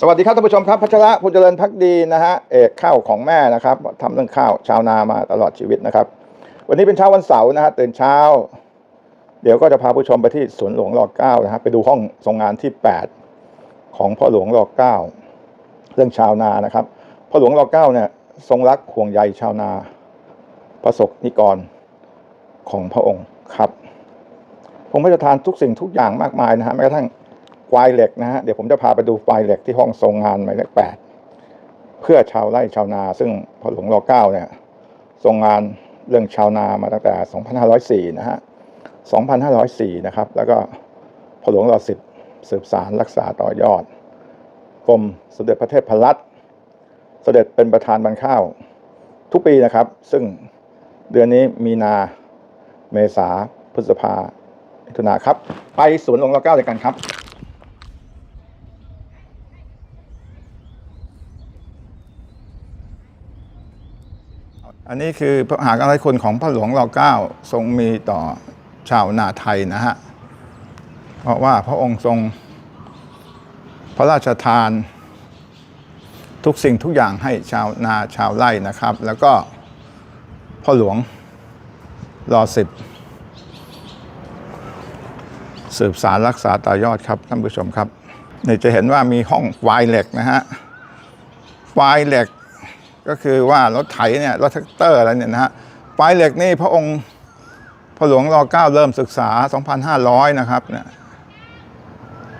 สวัสดีครับท่านผู้ชมครับพัชระพุญเจริญพักดีนะฮะเอกข้าวของแม่นะครับทำเรื่องข้าวชาวนามาตลอดชีวิตนะครับ วันนี้เป็นเช้าวันเสาร์นะฮะตื่นเช้า เดี๋ยวก็จะพาผู้ชมไปที่สวนหลวงรอเก้านะฮะไปดูห้องทรงงานที่ 8 ของพ่อหลวงรอเก้าเรื่องชาวนานะครับพ่อหลวงรอเก้าเนี่ยทรงรักห่วงใยชาวนาประสบนิกรของพระองค์ครับผมพระราชทานทุกสิ่งทุกอย่างมากมายนะฮะแม้กระทั่ง ไฟเหล็กนะฮะเดี๋ยวผมจะพาไปดูไฟเหล็กที่ห้องทรงงานหมายเลขแปดเพื่อชาวไร่ชาวนา ซึ่งพอหลวงรอเก้าเนี่ยทรงงานเรื่องชาวนามาตั้งแต่ 2504 นะฮะ 2504 นะครับ แล้วก็พอหลวงรอสิบสืบสารรักษาต่อยอดกรมสมเด็จพระเทพพรัตเสด็จเป็นประธานบันข้าว ทุกปีนะครับ ซึ่งเดือนนี้มีนาเมษาพฤษภามิถุนาครับ ไปสวนหลวงรอเก้าด้วยกันครับ อันนี้คือพระหากรุณาธิคุณของพระหลวงรอเก้าทรงมีต่อชาวนาไทยนะฮะ เพราะว่าพระองค์ทรง พระราชทาน ทุกสิ่งทุกอย่างให้ชาวนาชาวไร่นะครับ แล้วก็พ่อหลวงรอสิบสืบสารรักษาต่อยอดครับท่านผู้ชมครับนี่จะเห็นว่ามีห้องไฟเหล็กนะฮะไฟเหล็ก ก็คือว่ารถไถเนี่ยรถแท็กเตอร์อะไรเนี่ยนะฮะไฟเหล็กนี่พระองค์พระหลวงรอเก้าเริ่มศึกษา 2,500 นะครับเนี่ย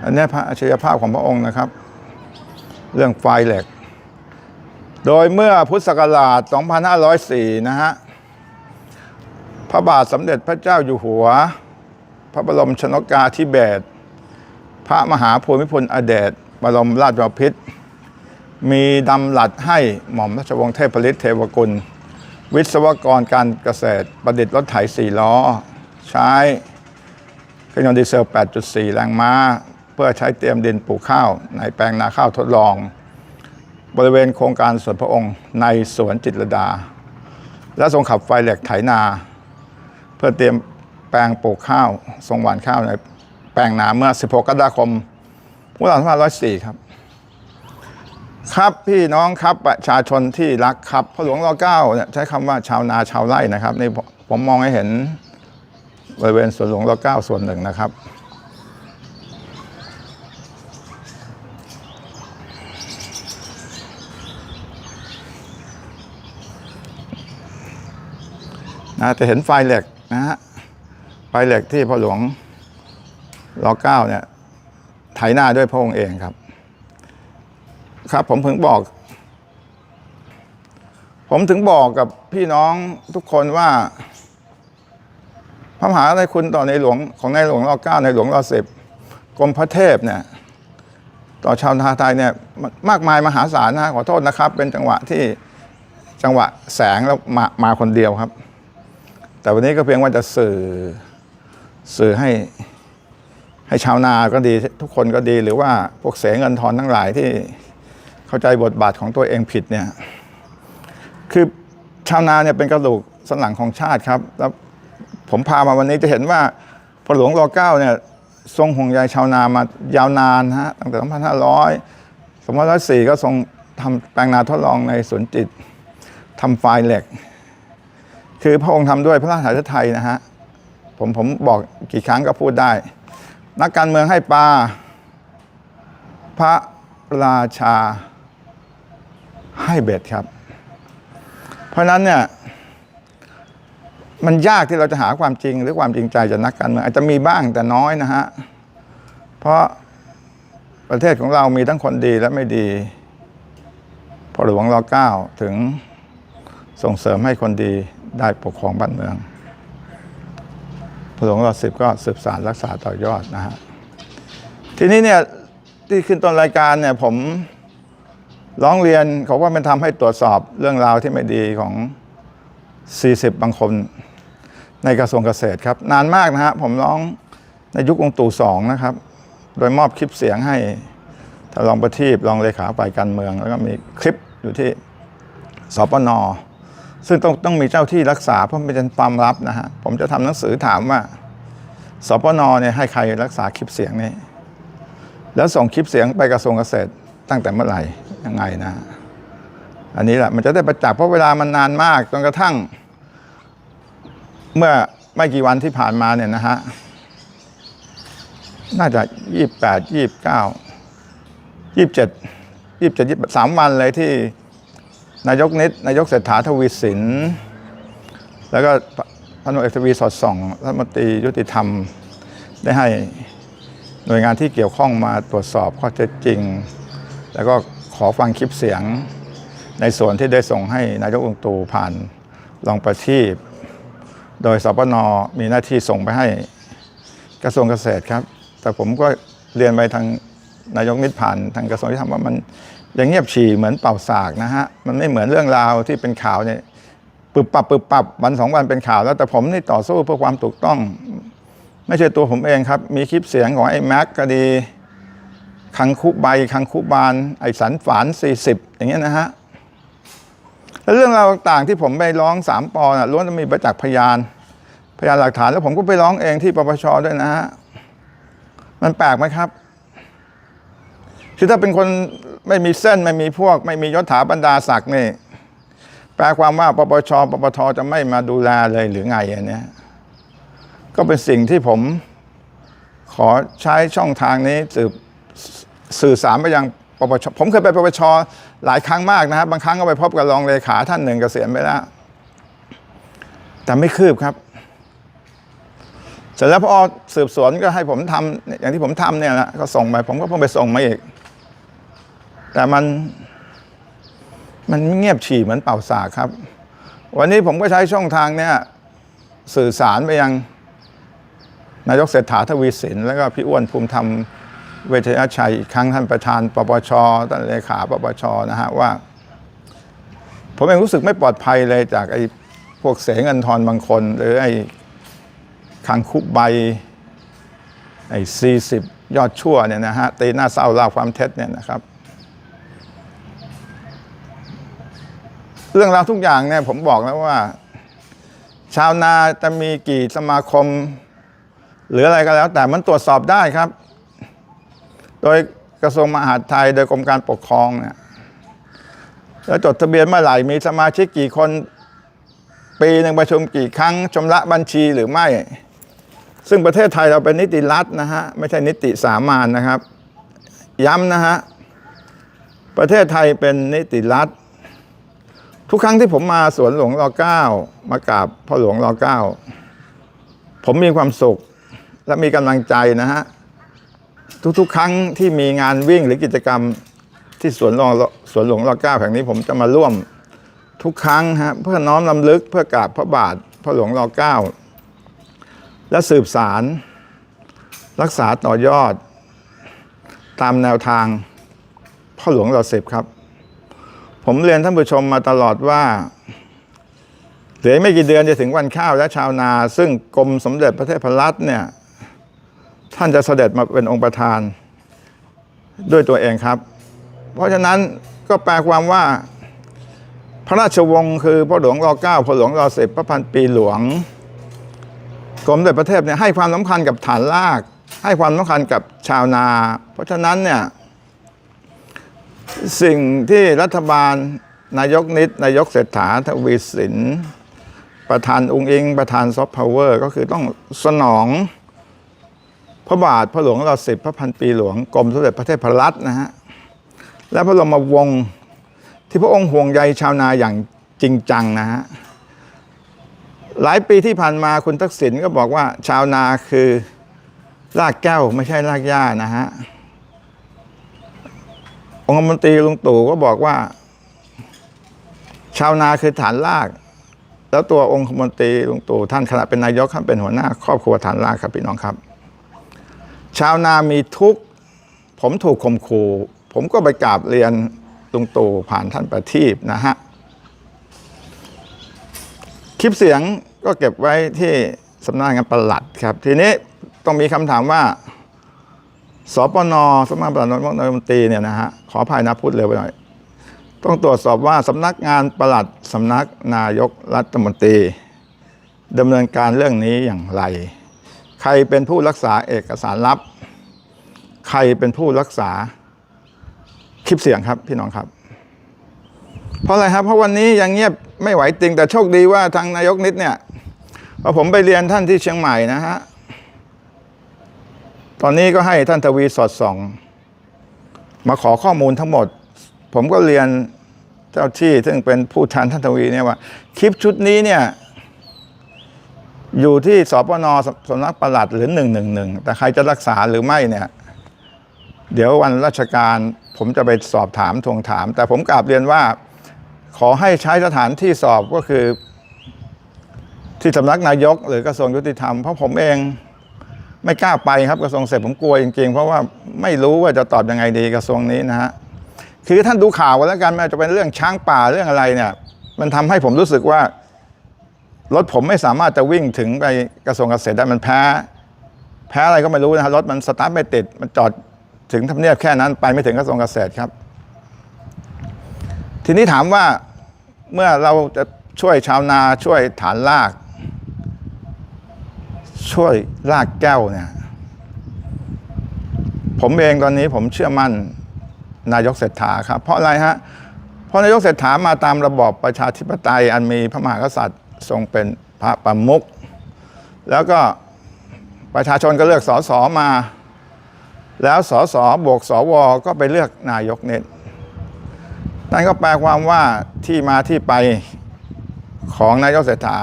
อันนี้พระอัจฉริยภาพของพระองค์นะครับ เรื่องไฟเหล็ก โดยเมื่อพุทธศักราช 2504 นะฮะพระบาทสมเด็จพระเจ้าอยู่หัว พระบรมชนกาธิเบศรพระมหาภูมิพลอเดชบรมราชบพิตร มีดำหลัดให้หม่อมราชวงศ์เทพฤทธิ์เทวกุล วิศวกรการเกษตรประดิษฐ์รถไถสี่ล้อ ใช้เครื่องยนต์ดีเซล 8.4 แรงม้า เพื่อใช้เตรียมดินปลูกข้าว ในแปลงนาข้าวทดลอง บริเวณโครงการสวนพระองค์ในสวนจิตรดา และทรงขับไฟเหล็กไถนา เพื่อเตรียมแปลงปลูกข้าว ทรงหว่านข้าวในแปลงนาเมื่อ 16 กรกฎาคมพุทธศักราช2504 ครับ ครับพี่น้องครับประชาชนที่รักครับพระหลวงรอเก้าเนี่ยใช้คำว่าชาวนาชาวไร่นะครับนี่ผมมองให้เห็นบริเวณสวนหลวงรอเก้าส่วนหนึ่งนะครับนะจะเห็นไฟเหล็กนะฮะไฟเหล็กที่พระหลวงรอเก้าเนี่ยไถนาด้วยพระองค์เองครับ ครับ ผมถึงบอก ผมถึงบอกกับพี่น้องทุกคนว่า พระมหากรุณาธิคุณต่อในหลวงของในหลวงรอเก้าในหลวงรอสิบกรมพระเทพเนี่ย ต่อชาวนาไทยเนี่ยมันมากมายมหาศาลนะขอโทษนะครับ เป็นจังหวะที่จังหวะแสงแล้วมามาคนเดียวครับ แต่วันนี้ก็เพียงว่าจะสื่อสื่อให้ให้ชาวนาก็ดีทุกคนก็ดีหรือว่าพวกเสเงินทอนทั้งหลายที่ เข้าใจบทบาทของตัวเองผิดเนี่ยคือชาวนาเนี่ยเป็นกระดูกสันหลังของชาติครับแล้วผมพามาวันนี้จะเห็นว่าพระหลวงรอเก้าเนี่ยทรงห่วงใยชาวนามายาวนานฮะตั้งแต่ 2500 2504 ก็ทรงทำแปลงนาทดลองในสวนจิตทำไฟล์เหล็ก คือพระองค์ทำด้วยพระราชาไทยนะฮะผมผมบอกกี่ครั้งก็พูดได้ นักการเมืองให้ปลาพระราชา ให้เบ็ดครับ เพราะฉะนั้นเนี่ยมันยากที่เราจะหาความจริงหรือความจริงใจจากนักการเมืองอาจจะมีบ้างแต่น้อยนะฮะ เพราะประเทศของเรามีทั้งคนดีและไม่ดี พอหลวงรอเก้าถึงส่งเสริมให้คนดีได้ปกครองบ้านเมืองพระหลวงรอสิบก็สืบสารรักษาต่อยอดนะฮะ ทีนี้เนี่ยที่ขึ้นต้นรายการเนี่ยผม ร้องเรียนเขอว่ามันทำให้ตรวจสอบเรื่องราวที่ไม่ดีของ 40 บางคน ในกระทรวงเกษตรครับ นานมากนะฮะผมร้องในยุคองตู่สองนะครับ โดยมอบคลิปเสียงให้ท่านรองประทีปรองเลขาฝ่ายการเมือง แล้วก็มีคลิปอยู่ที่สปนซึ่งต้องต้องมีเจ้าที่รักษาเพราะมันเป็นความลับนะฮะผมจะทำหนังสือถามว่าสปนเนี่ยให้ใครรักษาคลิปเสียงนี้ แล้วส่งคลิปเสียงไปกระทรวงเกษตรตั้งแต่เมื่อไหร่ ยังไงนะ อันนี้แหละมันจะได้ประจักษ์เพราะเวลามันนานมากจนกระทั่ง เมื่อไม่กี่วันที่ผ่านมาเนี่ยนะฮะน่าจะยี่บแปดยี่บเก้ายี่บเจ็ดยี่บเจ็ดยี่สามวันเลยที่นายกนิดนายกเศรษฐาทวีสิน แล้วก็พนุเอกทวีสอดส่องรัฐมนตรียุติธรรมได้ให้หน่วยงานที่เกี่ยวข้องมาตรวจสอบข้อเท็จจริง แล้วก็ ขอฟังคลิปเสียงในส่วนที่ได้ส่งให้นายกองตูผ่านรองประทีปโดยสปนมีหน้าที่ส่งไปให้กระทรวงเกษตรครับ แต่ผมก็เรียนไปทางนายกนิดผ่านทางกระทรวงยุติธรรมว่ามันยังเงียบฉี่เหมือนเป่าสากนะฮะ มันไม่เหมือนเรื่องราวที่เป็นข่าวเนี่ยปึบปับปึบปับวันสองวันเป็นข่าวแล้วแต่ผมนี่ต่อสู้เพื่อความถูกต้อง ไม่ใช่ตัวผมเองครับ มีคลิปเสียงของไอ้แม็กก็ดี คังคุใบคังคุบาน ไอสันฝาน40อย่างเงี้ยนะฮะแล้วเรื่องราวต่างๆที่ผมไปร้องสามปอนะล้วนจะมีประจักษ์พยาน พยานหลักฐานแล้วผมก็ไปร้องเองที่ปปชด้วยนะฮะมันแปลกไหมครับคือถ้าเป็นคนไม่มีเส้นไม่มีพวก ไม่มียศถาบรรดาศักดิ์นี่แปลความว่าปปชปปทจะไม่มาดูแลเลยหรือไงอันเนี้ยก็เป็นสิ่งที่ผมขอใช้ช่องทางนี้สืบ สื่อสารไปยังปปชผมเคยไปปปชหลายครั้งมากนะครับ บางครั้งก็ไปพบกับรองเลขาท่านหนึ่งเกษียณไปแล้ว แต่ไม่คืบครับ เสร็จแล้วพอสืบสวนก็ให้ผมทำอย่างที่ผมทำเนี่ยนะก็ส่งไป ผมก็เพิ่งไปส่งมาอีก แต่มันมันเงียบฉี่เหมือนเป่าสากครับ วันนี้ผมก็ใช้ช่องทางเนี่ยสื่อสารไปยังนายกเศรษฐาทวีสิน แล้วก็พี่อ้วนภูมิธรรม เวชยชัยอีกครั้งท่านประธานปปชท่านเลขาปปชนะฮะว่า ผมเองรู้สึกไม่ปลอดภัยเลยจากไอ้พวกเสเงินทอนบางคน หรือไอ้คังคุบใบไอ้สี่สิบยอดชั่วเนี่ยนะฮะตีหน้าเศร้าเล่าความเท็จเนี่ยนะครับเรื่องราวทุกอย่างเนี่ยผมบอกแล้วว่า ชาวนาจะมีกี่สมาคม หรืออะไรก็แล้ว แต่มันตรวจสอบได้ครับ โดยกระทรวงมหาดไทยโดยกรมการปกครองเนี่ยแล้วจดทะเบียนเมื่อไหร่มีสมาชิกกี่คนปีหนึ่งประชุมกี่ครั้งชำระบัญชีหรือไม่ ซึ่งประเทศไทยเราเป็นนิติรัฐนะฮะ ไม่ใช่นิติสามานนะครับ ย้ำนะฮะ ประเทศไทยเป็นนิติรัฐ ทุกครั้งที่ผมมาสวนหลวงรอเก้ามากราบพ่อหลวงรอเก้าผมมีความสุขและมีกำลังใจนะฮะ ทุกๆ ครั้งที่มีงานวิ่งหรือกิจกรรมที่สวนหลวงสวนหลวงรอเก้าแห่งนี้ผมจะมาร่วมทุกครั้งฮะเพื่อน้อมลำลึกเพื่อกราบพระบาทพ่อหลวงรอเก้าและสืบสาร รักษาต่อยอด ตามแนวทางพ่อหลวงรอสิบครับ ผมเรียนท่านผู้ชมมาตลอดว่าเหลือไม่กี่เดือนจะถึงวันข้าวและชาวนา ซึ่งกรมสมเด็จพระเทพรัตน์เนี่ย ท่านจะเสด็จมาเป็นองค์ประธานด้วยตัวเองครับ เพราะฉะนั้นก็แปลความว่าพระราชวงศ์คือพ่อหลวงรอเก้าพ่อหลวงรอสิบพระพันปีหลวงกรมเด็จพระเทพเนี่ยให้ความสำคัญกับฐานราก ให้ความสำคัญกับชาวนา เพราะฉะนั้นเนี่ยสิ่งที่รัฐบาลนายกนิดนายกเศรษฐาทวีสิน ประธานองค์อิง ประธานซอฟต์พาวเวอร์ ก็คือต้องสนอง พระบาทพระหลวงเรอสิบพระพันปีหลวงกรมสมเด็จพระเทพรัตน์นะฮะและพระบรมวงศ์ที่พระองค์ห่วงใยชาวนาอย่างจริงจังนะฮะหลายปีที่ผ่านมาคุณทักษิณก็บอกว่าชาวนาคือรากแก้วไม่ใช่รากหญ้านะฮะองคมนตรีลุงตู่ก็บอกว่า ชาวนาคือฐานราก แล้วตัวองคมนตรีลุงตู่ท่านขณะเป็นนายกท่านเป็นหัวหน้า ครอบครัวฐานรากครับพี่น้องครับ ชาวนามีทุกข์ ผมถูกข่มขู่ผมก็ไปกราบเรียนลุงตู่ผ่านท่านประทีปนะฮะ คลิปเสียงก็เก็บไว้ที่สำนักงานประหลัดครับ ทีนี้ต้องมีคำถามว่าสปนสำนักงานปลัดนายกรัฐมนตรีเนี่ยนะฮะขออภัยนะพูดเร็วไปหน่อย ต้องตรวจสอบว่าสำนักงานประหลัดสำนักนายกรัฐมนตรีดำเนินการเรื่องนี้อย่างไร ใครเป็นผู้รักษาเอกสารลับ ใครเป็นผู้รักษาคลิปเสียงครับพี่น้องครับ เพราะอะไรครับ เพราะวันนี้ยังเงียบไม่ไหวจริง แต่โชคดีว่าทางนายกนิดเนี่ยพอผมไปเรียนท่านที่เชียงใหม่นะฮะ ตอนนี้ก็ให้ท่านทวีสอดส่อง มาขอข้อมูลทั้งหมด ผมก็เรียนเจ้าที่ซึ่งเป็นผู้แทนท่านทวีเนี่ยว่า คลิปชุดนี้เนี่ย อยู่ที่สปนสำนักปลัดหรือหนึ่งหนึ่งหนึ่งแต่ใครจะรักษาหรือไม่เนี่ย เดี๋ยววันราชการผมจะไปสอบถามทวงถาม แต่ผมกราบเรียนว่า ขอให้ใช้สถานที่สอบก็คือ ที่สำนักนายก หรือกระทรวงยุติธรรมเพราะผมเองไม่กล้าไปครับกระทรวงเสร็จผมกลัวจริงๆ เพราะว่าไม่รู้ว่าจะตอบยังไงดีกระทรวงนี้นะฮะคือท่านดูข่าวกันแล้วกันไม่ว่าจะเป็นเรื่องช้างป่าเรื่องอะไรเนี่ย มันทำให้ผมรู้สึกว่า รถผมไม่สามารถจะวิ่งถึงไปกระทรวงเกษตรได้มันแพ้ แพ้อะไรก็ไม่รู้นะรถมันสตาร์ทไม่ติด มันจอดถึงทำเนียบแค่นั้น ไปไม่ถึงกระทรวงเกษตรครับ ทีนี้ถามว่าเมื่อเราจะช่วยชาวนาช่วยฐานราก ช่วยรากแก้วเนี่ย ผมเองตอนนี้ผมเชื่อมั่นนายกเศรษฐาครับ เพราะอะไรฮะ เพราะนายกเศรษฐามาตามระบอบประชาธิปไตยอันมีพระมหากษัตริย์ ทรงเป็นพระประมุขแล้วก็ประชาชนก็เลือกสสมา แล้วสสบวกสวก็ไปเลือกนายกเน็ตนั่นก็แปลความว่าที่มาที่ไปของนายกเศรษฐา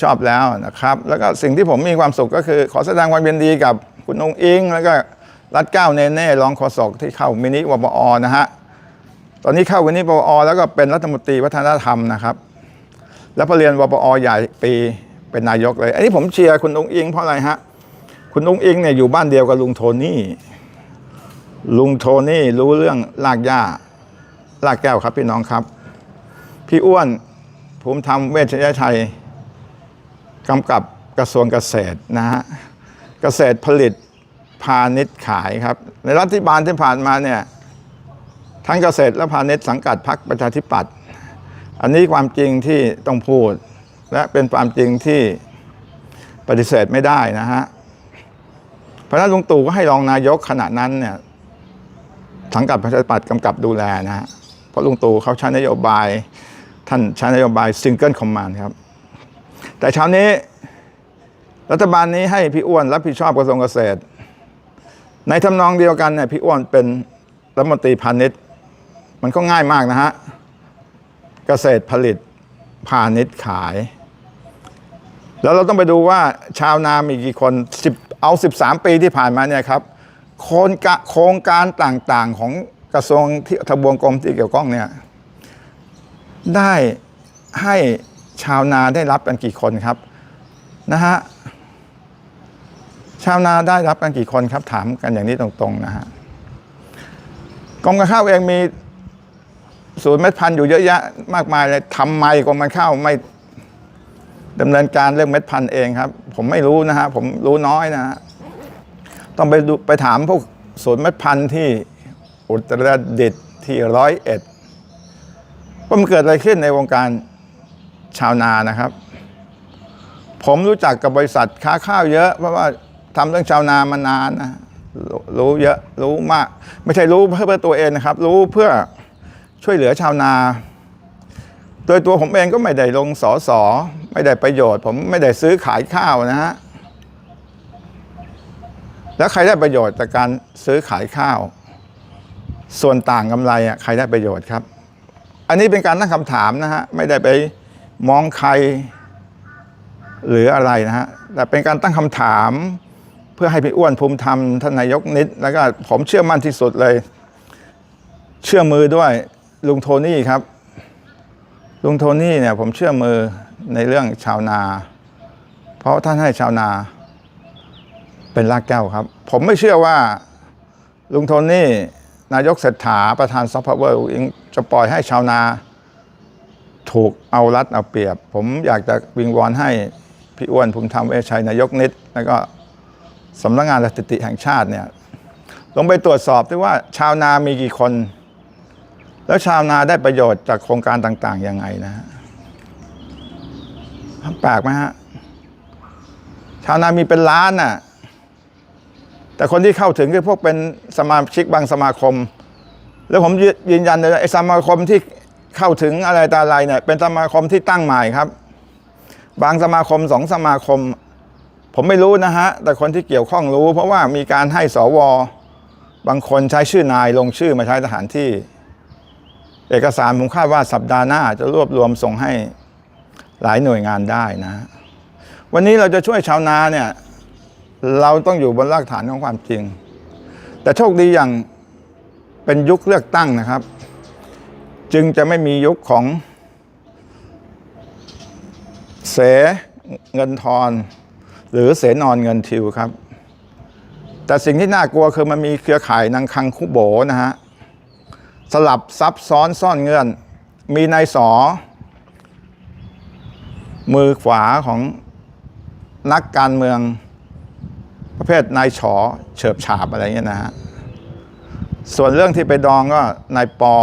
ชอบแล้วนะครับ แล้วก็สิ่งที่ผมมีความสุขก็คือ ขอแสดงความยินดีกับคุณองค์อิง แล้วก็รัฐเก้าเนเน่รองโฆษกที่เข้ามินิวบอนะฮะตอนนี้เข้ามินิวบอแล้วก็เป็นรัฐมนตรีวัฒนธรรมนะครับ แล้วพอเรียนวปอใหญ่ปีเป็นนายกเลย อันนี้ผมเชียร์คุณองค์อิงเพราะอะไรฮะ คุณองค์อิงเนี่ยอยู่บ้านเดียวกับลุงโทนี่ ลุงโทนี่รู้เรื่องลากหญ้าลากแก้วครับพี่น้องครับ พี่อ้วนภูมิธรรมเวชยชัยกำกับกระทรวงเกษตรนะฮะ เกษตรผลิตพาณิชย์ขายครับ ในรัฐบาลที่ผ่านมาเนี่ยทั้งเกษตรและพาณิชย์สังกัดพรรคประชาธิปัตย์ อันนี้ความจริงที่ต้องพูด และเป็นความจริงที่ปฏิเสธไม่ได้นะฮะเพราะนั้นลุงตู่ก็ให้รองนายกขณะนั้นเนี่ยสังกัดประชาธิปัตย์กำกับดูแลนะฮะเพราะลุงตู่เขาใช้นโยบายท่านใช้นโยบายซิงเกิลคอมมานด์ครับ แต่เช้านี้รัฐบาลนี้ให้พี่อ้วนรับผิดชอบกระทรวงเกษตร ในทำนองเดียวกันเนี่ยพี่อ้วนเป็นรัฐมนตรีพาณิชย์ มันก็ง่ายมากนะฮะ เกษตรผลิตพาณิชย์ขาย แล้วเราต้องไปดูว่าชาวนามีกี่คน10เอา 13 ปีที่ผ่านมาเนี่ยครับโครงการโครงการต่างๆของกระทรวงที่ทบวงกรมที่เกี่ยวข้องเนี่ยได้ให้ชาวนาได้รับกันกี่คนครับนะฮะชาวนาได้รับกันกี่คนครับ ถามกันอย่างนี้ตรงๆนะฮะกรมการข้าวเองมี ศูนย์เม็ดพันธุ์อยู่เยอะแยะมากมายเลยทำไมกรมการข้าวไม่ดำเนินการเรื่องเม็ดพันธุ์เองครับ ผมไม่รู้นะฮะผมรู้น้อยนะฮะต้องไปดูไปถามพวกศูนย์เม็ดพันธุ์ที่อุตรดิตถ์ที่ร้อยเอ็ดว่ามันเกิดอะไรขึ้นในวงการชาวนานะครับ ผมรู้จักกับบริษัทค้าข้าวเยอะ เพราะว่าทำเรื่องชาวนามานานนะรู้รู้เยอะรู้มาก ไม่ใช่รู้เพื่อตัวเองนะครับ รู้เพื่อ ช่วยเหลือชาวนา โดยตัวผมเองก็ไม่ได้ลงสอสอไม่ได้ประโยชน์ ผมไม่ได้ซื้อขายข้าวนะฮะแล้วใครได้ประโยชน์จากการซื้อขายข้าว ส่วนต่างกำไรอะใครได้ประโยชน์ครับ อันนี้เป็นการตั้งคำถามนะฮะไม่ได้ไปมองใครหรืออะไรนะฮะแต่เป็นการตั้งคำถามเพื่อให้พี่อ้วนภูมิธรรมท่านนายกนิด แล้วก็ผมเชื่อมั่นที่สุดเลย เชื่อมือด้วย ลุงโทนี่ครับ ลุงโทนี่เนี่ยผมเชื่อมือในเรื่องชาวนา เพราะท่านให้ชาวนา เป็นรากแก้วครับ ผมไม่เชื่อว่าลุงโทนี่นายกเศรษฐาประธานซอฟต์พาวเวอร์จะปล่อยให้ชาวนา ถูกเอารัดเอาเปรียบ ผมอยากจะวิงวอนให้พี่อ้วนภูมิธรรมเวชัยนายกนิด แล้วก็สำนักงานสถิติแห่งชาติเนี่ยลงไปตรวจสอบด้วยว่าชาวนามีกี่คน แล้วชาวนาได้ประโยชน์จากโครงการต่างๆยังไงนะฮะแปลกไหมฮะชาวนามีเป็นล้านน่ะแต่คนที่เข้าถึงคือพวกเป็นสมาชิกบางสมาคม แล้วผมยืนยันเลยไอ้สมาคมที่เข้าถึงอะไรตาอะไรเนี่ยเป็นสมาคมที่ตั้งใหม่ครับ บางสมาคมสองสมาคม ผมไม่รู้นะฮะ แต่คนที่เกี่ยวข้องรู้ เพราะว่ามีการให้สว บางคนใช้ชื่อนายลงชื่อมาใช้สถานที่ เอกสารผมคาดว่าสัปดาห์หน้าจะรวบรวมส่งให้หลายหน่วยงานได้นะ วันนี้เราจะช่วยชาวนาเนี่ย เราต้องอยู่บนรากฐานของความจริง แต่โชคดีอย่างเป็นยุคเลือกตั้งนะครับ จึงจะไม่มียุคของเสเงินทอนหรือเสนอนเงินทิวครับ แต่สิ่งที่น่ากลัวคือมันมีเครือข่ายนางคังคุโบนะฮะ สลับซับซ้อนซ่อนเงื่อน มีนายสอ มือขวาของนักการเมือง ประเภทนายฉอเฉิบฉาบอะไรเงี้ยนะฮะส่วนเรื่องที่ไปดองก็นายปอ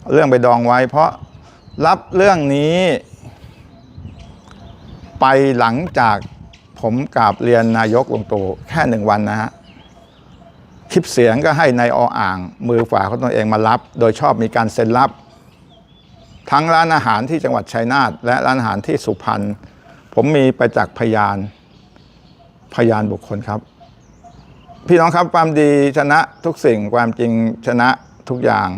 เอาเรื่องไปดองไว้ เพราะรับเรื่องนี้ ไปหลังจากผมกราบเรียนนายกลงตูแค่หนึ่งวันนะฮะ คลิปเสียงก็ให้ในายออ่าง มือขวาของตนเองมารับ โดยชอบมีการเซ็นรับ ทั้งร้านอาหารที่จังหวัดชัยนาทและร้านอาหารที่สุพรรณผมมีไปจากพยานพยานบุคคลครับ พี่น้องครับความดีชนะทุกสิ่งความจริงชนะทุกอย่าง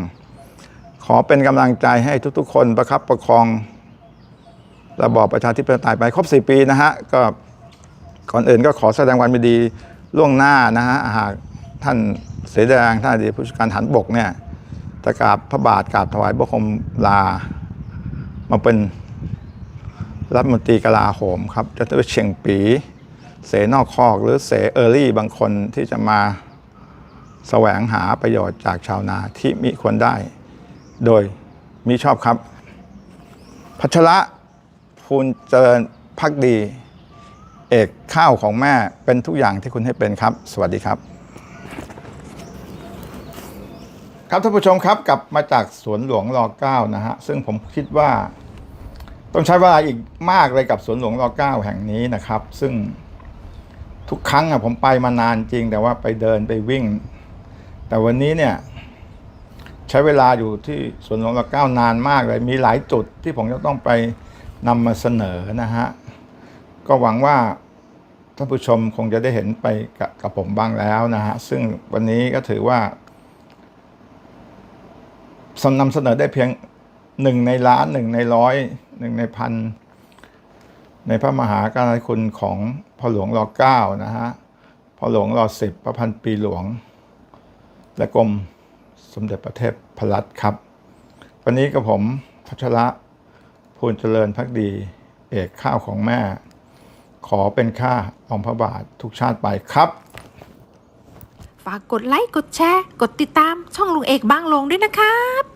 ขอเป็นกำลังใจให้ทุกๆ คนประคับประคอง ระบอบประชาธิปไตยไปครบ4ปีนะฮะก็ก่อนอื่นก็ขอแสดงความยินดีล่วงหน้านะฮะหาก ท่านเสดงท่านอดีตผู้จัดการฐานบกเนี่ยจะกราบพระบาทกราบถวายบังคมลา มาเป็นรัฐมนตรีกลาโหมครับจะต้องเชียงปีเสนอกคอกหรือเสเออรี่บางคนที่จะมาแสวงหาประโยชน์จากชาวนาที่มิควรได้ โดยมิชอบครับ พัชระภูลเจริญพักดี เอกข้าวของแม่เป็นทุกอย่างที่คุณให้เป็นครับ สวัสดีครับ ครับท่านผู้ชมครับกลับมาจากสวนหลวงรอเก้านะฮะซึ่งผมคิดว่า ต้องใช้เวลาอีกมากเลยกับสวนหลวงรอเก้าแห่งนี้นะครับ ซึ่งทุกครั้งอะผมไปมานานจริง แต่ว่าไปเดินไปวิ่ง แต่วันนี้เนี่ย ใช้เวลาอยู่ที่สวนหลวงรอเก้านานมากเลย มีหลายจุดที่ผมจะต้องไปนำมาเสนอนะฮะก็หวังว่าท่านผู้ชมคงจะได้เห็นไปกับผมบ้างแล้วนะฮะซึ่งวันนี้ก็ถือว่า นำเสนอได้เพียงหนึ่งในล้านหนึ่งในร้อยหนึ่งในพันในพระมหากรุณาธิคุณของพ่อหลวงรอเก้านะฮะพ่อหลวงรอสิบพระพันปีหลวง และกรมสมเด็จพระเทพพรัตน์ครับ วันนี้กับผมพัชระภูลเจริญพักดี เอกข้าวของแม่ ขอเป็นค่าองพระบาททุกชาติไปครับ ฝากกดไลค์ กดแชร์ กดติดตามช่องลุงเอกบางลงด้วยนะครับ